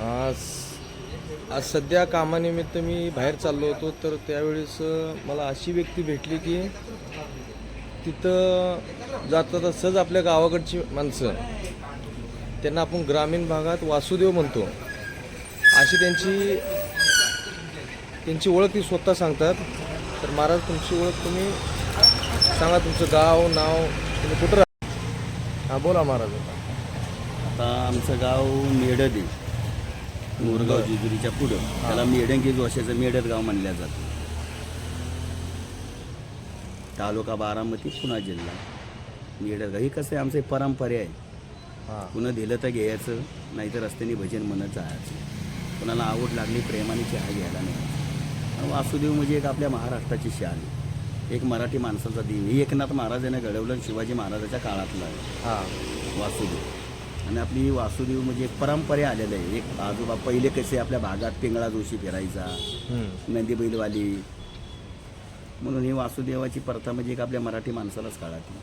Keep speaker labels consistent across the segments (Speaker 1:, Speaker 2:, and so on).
Speaker 1: आज आज सध्या कामानिमित्त मी बाहेर चाललो होतो तर त्यावेळेस मला अशी व्यक्ती भेटली की तिथं जाता सहज आपल्या गावाकडची माणसं त्यांना आपण ग्रामीण भागात वासुदेव म्हणतो. अशी त्यांची त्यांची ओळख ती स्वतः सांगतात. तर महाराज तुमची ओळख तुम्ही सांगा तुमचं गाव नाव तुम्ही कुठं राहा हां बोला महाराज.
Speaker 2: आता आमचं गाव मेडदी मोरगाव जेजुरीच्या पुढं. त्याला मेडंगी जोशाचं मेडद गाव म्हणलं जातं. तालुका बारामती पुणा जिल्हा. मेडद गाव ही कसं आहे आमचं एक परंपरा आहे.
Speaker 1: हां.
Speaker 2: कुणं दिलं तर घ्यायचं नाहीतर रस्त्याने भजन म्हणत जायचं. कुणाला आवड लागली प्रेमाने चहा घ्यायला नाही. वासुदेव म्हणजे एक आपल्या महाराष्ट्राची शान. एक मराठी माणसाचा दिन ही एकनाथ महाराजांनी घडवलं शिवाजी महाराजाच्या काळातलं आहे.
Speaker 1: हां.
Speaker 2: वासुदेव. आणि आपली वासुदेव म्हणजे एक परंपरे आलेलं आहे. एक आजोबा पहिले कसे आपल्या भागात पिंगळा जोशी फिरायचा. नंदी बैलवाली. म्हणून ही वासुदेवाची प्रथा म्हणजे एक आपल्या मराठी माणसालाच काळातली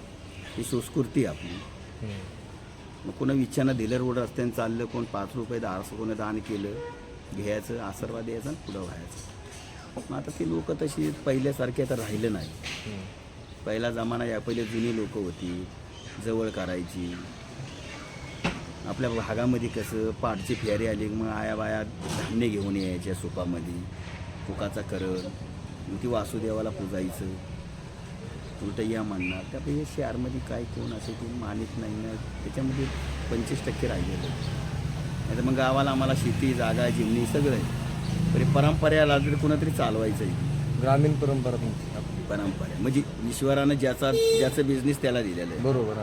Speaker 2: ही संस्कृती आपली. मग कोणा इच्छानं दिलं रोड रस्त्याने चाललं कोण पाच रुपये दहा कोणी दान केलं घ्यायचं आशीर्वाद द्यायचा आणि पुढं व्हायचं. मग आता ती लोक तशी पहिल्यासारखी आता राहिलं नाही. पहिला जमाना या पहिले जुनी लोक होती जवळ करायची. आपल्या भागामध्ये कसं पाठची फेरी आली मग आया बाया धान्य घेऊन यायच्या सुपामध्ये फुकाचा करल मग ती वासुदेवाला पूजायचं. उलटं या म्हणणार. हे शहरमध्ये काय कोण असेल ते मानित नाही ना त्याच्यामध्ये पंचवीस टक्के राहिलेलं. नाही तर मग गावाला आम्हाला शेती जागा जिमणी सगळं आहे. तरी परंपरेला जर कुणातरी चालवायचं आहे
Speaker 1: ग्रामीण परंपरा
Speaker 2: परंपरा. म्हणजे ईश्वरानं ज्याचा ज्याचं बिझनेस त्याला दिलेलं आहे.
Speaker 1: बरोबर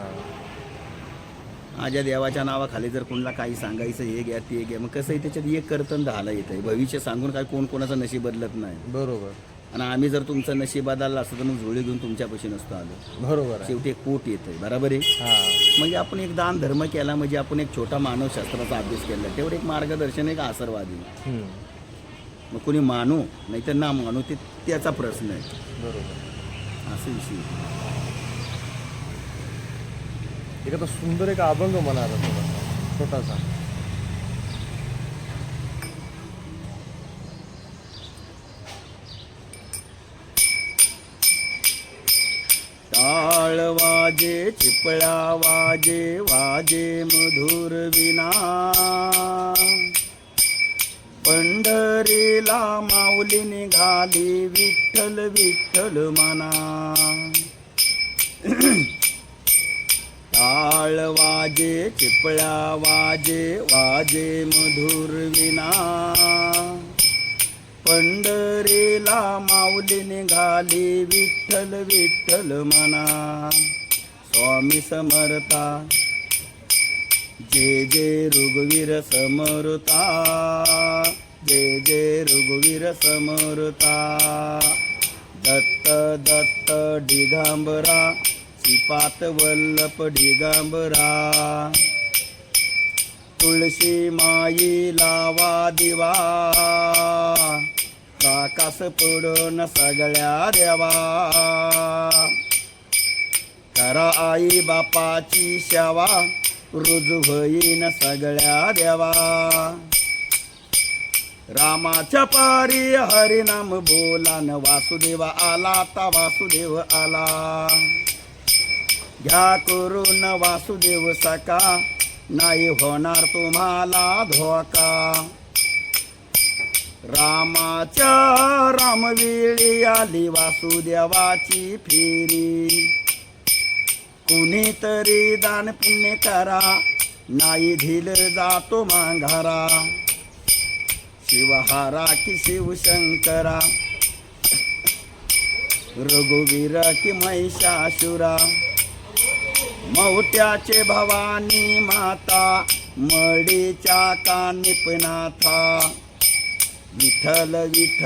Speaker 2: माझ्या देवाच्या नावाखाली जर कोणाला काही सांगायचं हे घ्या ते घ्या मग कसं आहे त्याच्यात एक कर्तन दहाला येत आहे भविष्य सांगून काय कोण कोणाचं नशीब बदलत नाही.
Speaker 1: बरोबर.
Speaker 2: आणि आम्ही जर तुमचं नशीब बदललं असतं तर मग झोळी घेऊन तुमच्यापाशी नसतो आलो.
Speaker 1: बरोबर आहे.
Speaker 2: शेवटी एक पोट येत आहे बरोबर आहे?
Speaker 1: हां.
Speaker 2: म्हणजे आपण एक दान धर्म केला म्हणजे आपण एक छोटा मानवशास्त्राचा अभ्यास केला. तेवढं एक मार्गदर्शन एक आसरवादी
Speaker 1: हम्म.
Speaker 2: मग कोणी मानू नाही तर ना मानू ते त्याचा प्रश्न आहे.
Speaker 1: बरोबर.
Speaker 2: असं विषय आहे.
Speaker 1: एखादा सुंदर एक अभंग म्हणा थोडासा छोटासा.
Speaker 2: टाळ वाजे चिपळ्या वाजे वाजे मधुर विना. पंढरीला माऊली निघाली विठ्ठल विठ्ठल मना. टाळ वाजे चिपळ्या वाजे वाजे मधुर विना पंढरीला माऊली निघाली विठ्ठल विठ्ठल मना. स्वामी समर्था. जय जय रघुवीर समर्था. जय जय रघुवीर समर्था. दत्त दत्त दिगंबरा. पात वल्लभ दिगंबरा तुळशी माई लावा दिवा. काकास पडून सगळ्या देवा. करा आई बापाची सेवा रुजू होईन सगळ्या देवा. रामाच्या पारी हरिनाम बोलान वासुदेवा आला ता वासुदेव आला. घ्या करून वासुदेव सका. नाही होणार तुम्हाला धोका. रामाच्या रामवेळी आली वासुदेवाची फेरी. कुणीतरी दान पुण्य करा नाही धिल जातो मांघारा शिवहारा की शिवशंकरा. रघुवीर की महिषासुरा. मौट्याचे भवानी माता मडीच्या कानिपनाथा. विठ्ठल विठ्ठल.